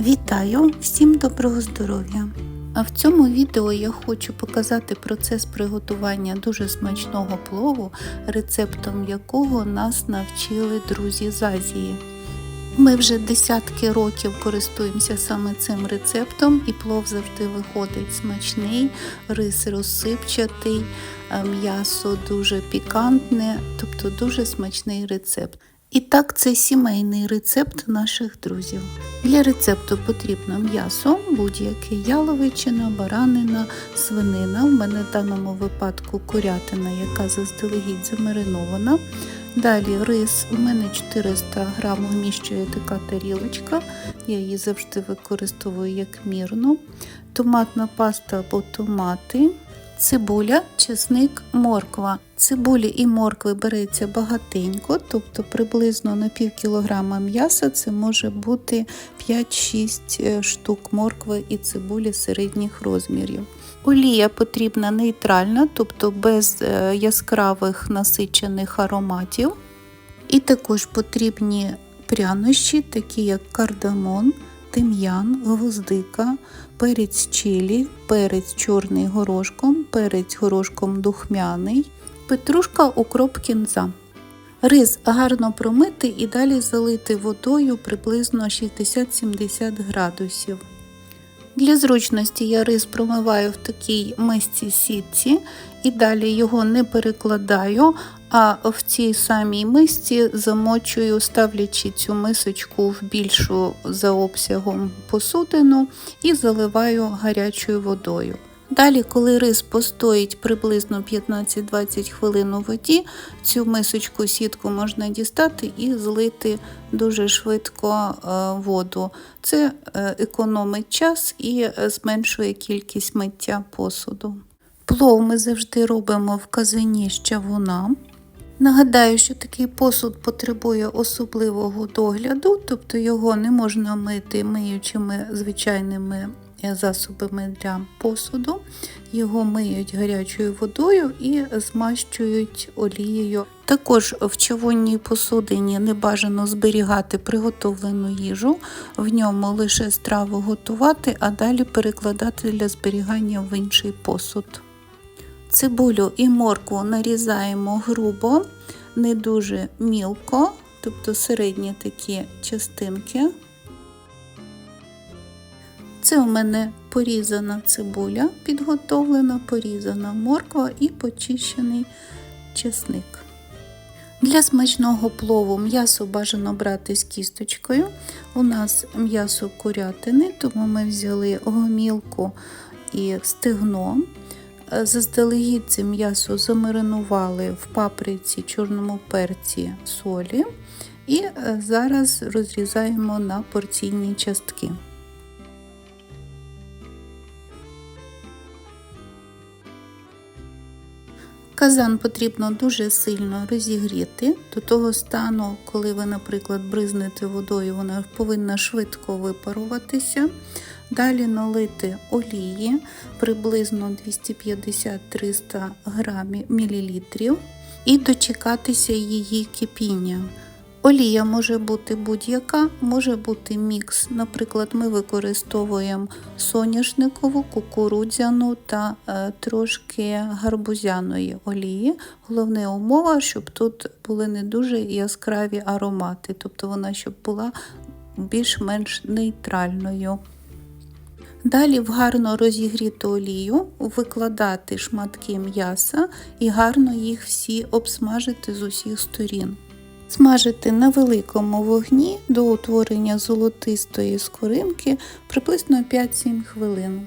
Вітаю! Всім доброго здоров'я! А в цьому відео я хочу показати процес приготування дуже смачного плову, рецептом якого нас навчили друзі з Азії. Ми вже десятки років користуємося саме цим рецептом, і плов завжди виходить смачний, рис розсипчатий, м'ясо дуже пікантне, тобто дуже смачний рецепт. І так, це сімейний рецепт наших друзів. Для рецепту потрібно м'ясо, будь-яке яловичина, баранина, свинина. В мене в даному випадку курятина, яка заздалегідь замаринована. Далі рис, у мене 400 грам вміщує така тарілочка, я її завжди використовую як мірну. Томатна паста або томати, цибуля, чесник, морква. Цибулі і моркви береться багатенько, тобто приблизно на пів кілограма м'яса це може бути 5-6 штук моркви і цибулі середніх розмірів. Олія потрібна нейтральна, тобто без е, яскравих насичених ароматів. І також потрібні прянощі, такі як кардамон, тим'ян, гвоздика, перець чилі, перець чорний горошком, перець горошком духмяний, петрушка, укроп, кінза. Рис гарно промити і далі залити водою приблизно 60-70 градусів. Для зручності я рис промиваю в такій мисці сітці і далі його не перекладаю, а в цій самій мисці замочую, ставлячи цю мисочку в більшу за обсягом посудину і заливаю гарячою водою. Далі, коли рис постоїть приблизно 15-20 хвилин у воді, цю мисочку сітку можна дістати і злити дуже швидко воду. Це економить час і зменшує кількість миття посуду. Плов ми завжди робимо в казані з чавуна. Нагадаю, що такий посуд потребує особливого догляду, тобто його не можна мити миючими звичайними засобами для посуду. Його миють гарячою водою і змащують олією. Також в чавунній посудині не бажано зберігати приготовлену їжу, в ньому лише страву готувати, а далі перекладати для зберігання в інший посуд. Цибулю і моркву нарізаємо грубо, не дуже мілко, тобто середні такі частинки. Це у мене порізана цибуля, підготовлена, порізана морква і почищений чесник. Для смачного плову м'ясо бажано брати з кісточкою. У нас м'ясо курятини, тому ми взяли гомілку і стегно. Заздалегідь це м'ясо замаринували в паприці, чорному перці, солі. І зараз розрізаємо на порційні частки. Казан потрібно дуже сильно розігріти до того стану, коли ви, наприклад, бризнете водою, вона повинна швидко випаруватися. Далі налити олії приблизно 250-300 грамів мілілітрів і дочекатися її кипіння. Олія може бути будь-яка, може бути мікс. Наприклад, ми використовуємо соняшникову, кукурудзяну та е, трошки гарбузяної олії. Головна умова, щоб тут були не дуже яскраві аромати, тобто вона щоб була більш-менш нейтральною. Далі в гарно розігріту олію викладати шматки м'яса і гарно їх всі обсмажити з усіх сторін. Смажити на великому вогні до утворення золотистої скоринки приблизно 5-7 хвилин.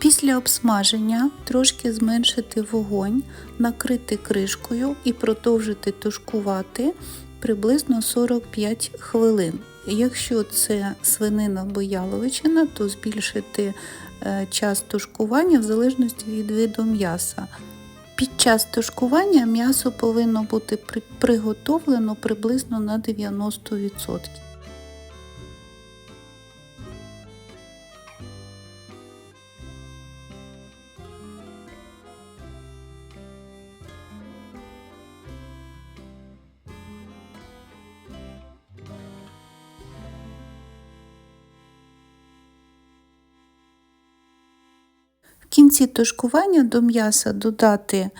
Після обсмаження трошки зменшити вогонь, накрити кришкою і продовжити тушкувати приблизно 45 хвилин. Якщо це свинина або яловичина, то збільшити е, час тушкування в залежності від виду м'яса. Під час тушкування м'ясо повинно бути приготовлено приблизно на 90%. В кінці тушкування до м'яса додати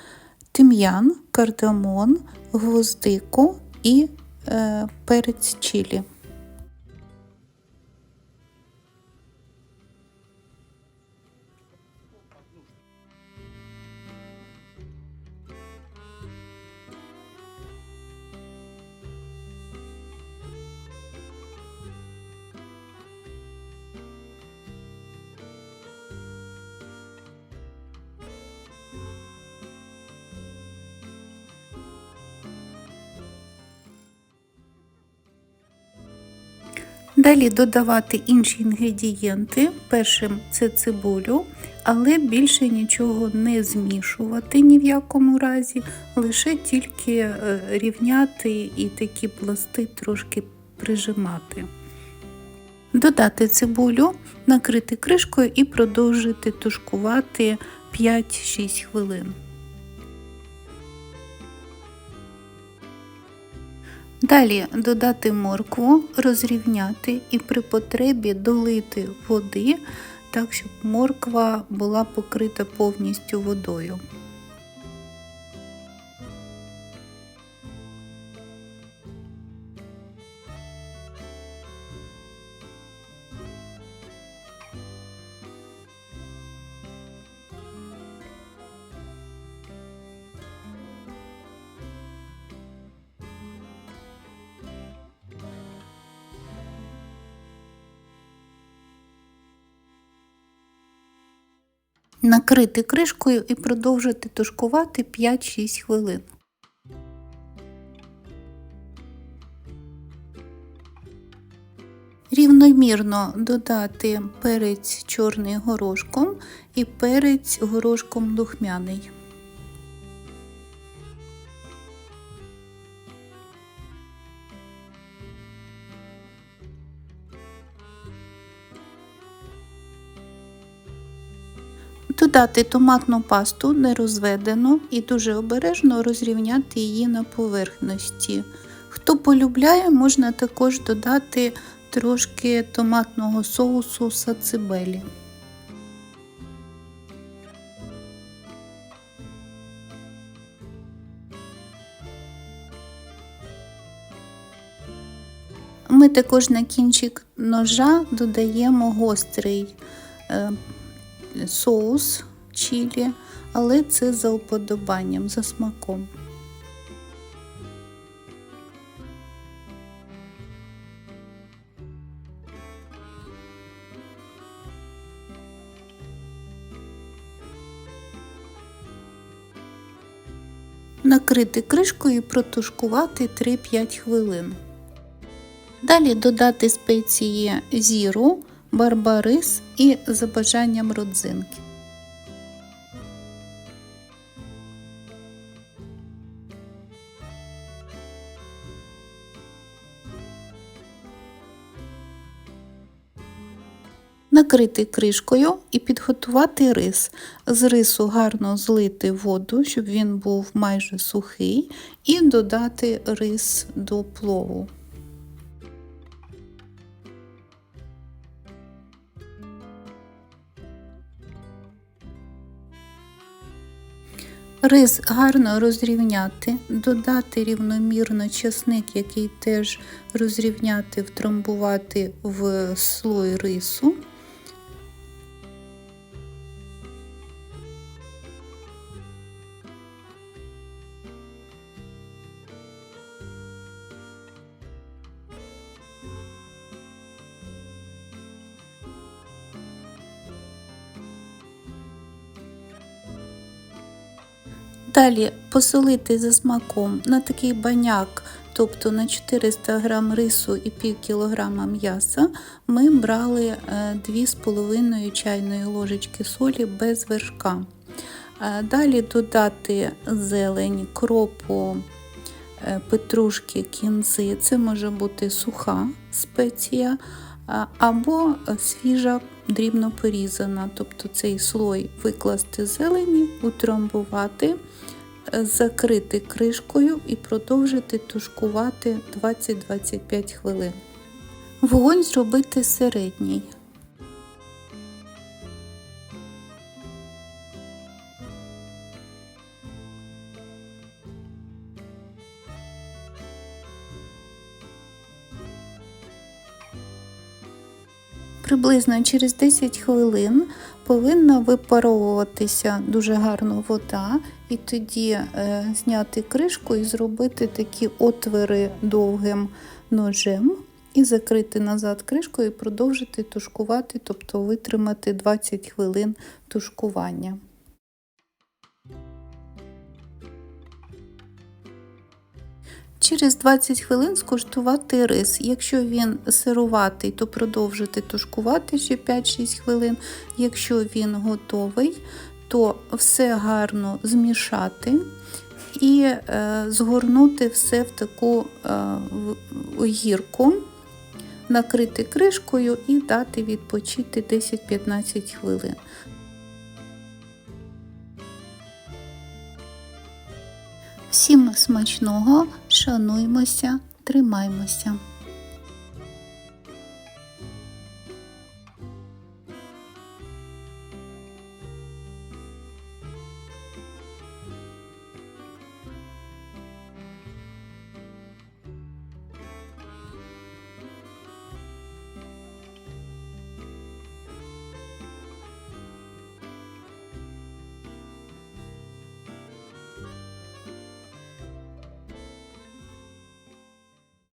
тим'ян, кардамон, гвоздику і е, перець чилі. Далі додавати інші інгредієнти. Першим це цибулю, але більше нічого не змішувати ні в якому разі, лише тільки е, рівняти і такі пласти трошки прижимати. Додати цибулю, накрити кришкою і продовжити тушкувати 5-6 хвилин. Далі додати моркву, розрівняти і при потребі долити води, так щоб морква була покрита повністю водою. Накрити кришкою і продовжити тушкувати 5-6 хвилин. Рівномірно додати перець чорний горошком і перець горошком духмяний. Додати томатну пасту нерозведену і дуже обережно розрівняти її на поверхності. Хто полюбляє, можна також додати трошки томатного соусу сацибелі. Ми також на кінчик ножа додаємо гострий е, соус чілі, але це за уподобанням, за смаком. Накрити кришкою і протушкувати 3-5 хвилин. Далі додати спеції зіру, барбарис і за бажанням родзинки. Накрити кришкою і підготувати рис. З рису гарно злити воду, щоб він був майже сухий, і додати рис до плову. Рис гарно розрівняти, додати рівномірно часник, який теж розрівняти, втрамбувати в слой рису. Далі посолити за смаком на такий баняк, тобто на 400 г рису і пів кілограма м'яса, ми брали е, 2,5 чайної ложечки солі без вершка. Е, Далі додати зелень, кропу, е, петрушки, кінзи. Це може бути суха спеція або е, свіжа дрібно порізана. Тобто цей слой викласти зелені, утрамбувати, е, закрити кришкою і продовжити тушкувати 20-25 хвилин. Вогонь зробити середній. Приблизно через 10 хвилин повинна випаровуватися дуже гарно вода, і тоді е, зняти кришку і зробити такі отвори довгим ножем, і закрити назад кришкою і продовжити тушкувати, тобто витримати 20 хвилин тушкування. Через 20 хвилин скуштувати рис. Якщо він сируватий, то продовжити тушкувати ще 5-6 хвилин. Якщо він готовий, то все гарно змішати і е, згорнути все в таку е, огірку, накрити кришкою і дати відпочити 10-15 хвилин. Всім смачного, шануймося, тримаймося.